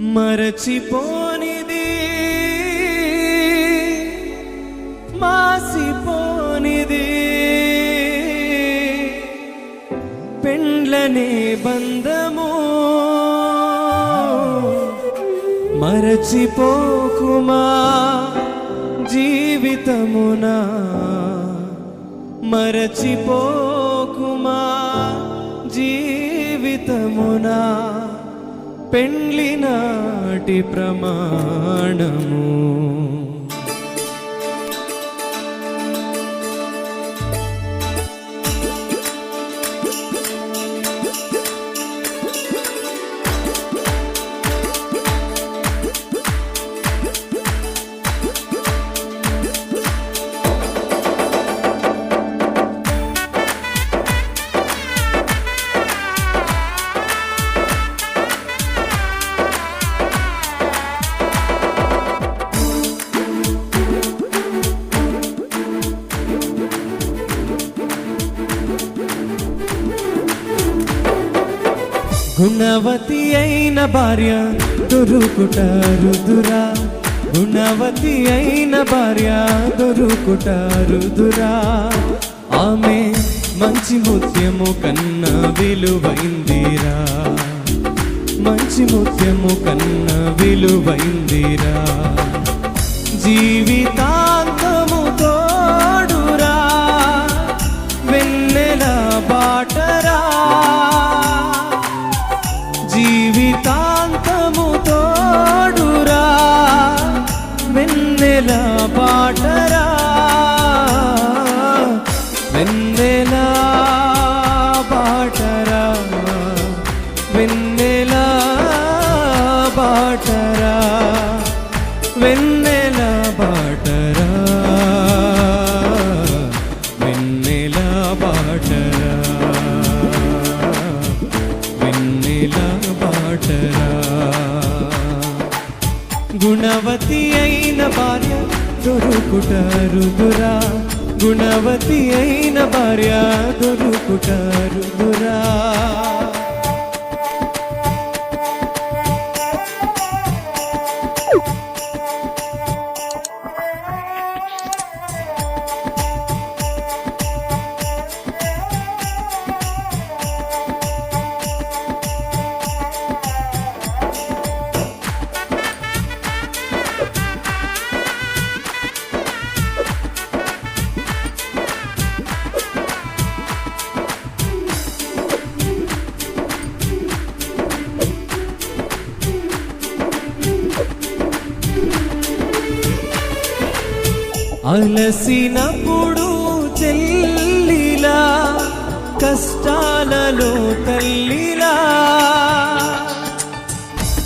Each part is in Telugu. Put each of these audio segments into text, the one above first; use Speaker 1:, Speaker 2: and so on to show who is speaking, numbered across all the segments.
Speaker 1: మరచిపోనిది. మాసిపోనిది. పెండ్లనే బంధము మరచిపోకుమా జీవితమునా? మరచిపోకుమా జీవితమునా? పెండ్లి నాటి ప్రమాణము. గుణవతి అయిన భార్య దొరుకుట రుదురా గుణవతి అయిన భార్య దొరుకుట రుదురా ఆమె మంచి ముత్యము కన్నా విలువైందిరా. మంచి ముత్యము కన్నా విలువైందిరా. జీవితా జీవితాంతము తోడురా వెన్నెల పాటరా వెన్నెల పాటరా వెన్నెల పాటరా వెన్నెల పాటరా వెన్నెల పాటరా. బాటరా గుణవతి అయిన భార్య దొరుకుటరుదురా గుణవతి అయిన భార్య దొరుకుట అలసినప్పుడు చెల్లిలా కష్టాలలో తల్లిలా.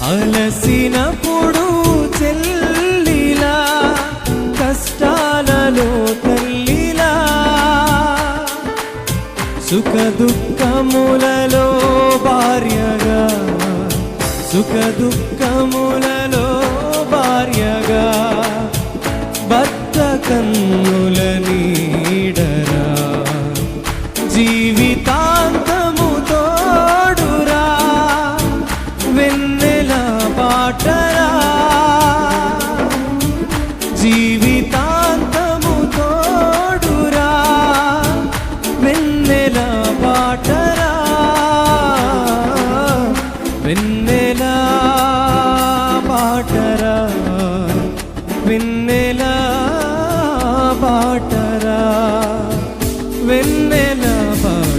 Speaker 1: అలసినప్పుడు చెల్లిలా కష్టాలలో తల్లిలా. సుఖ దుఃఖములలో భార్యగా సుఖ దుఃఖములలో కన్నుల నీడరా. జీవితాంతము తోడురా. వెన్నెల They love.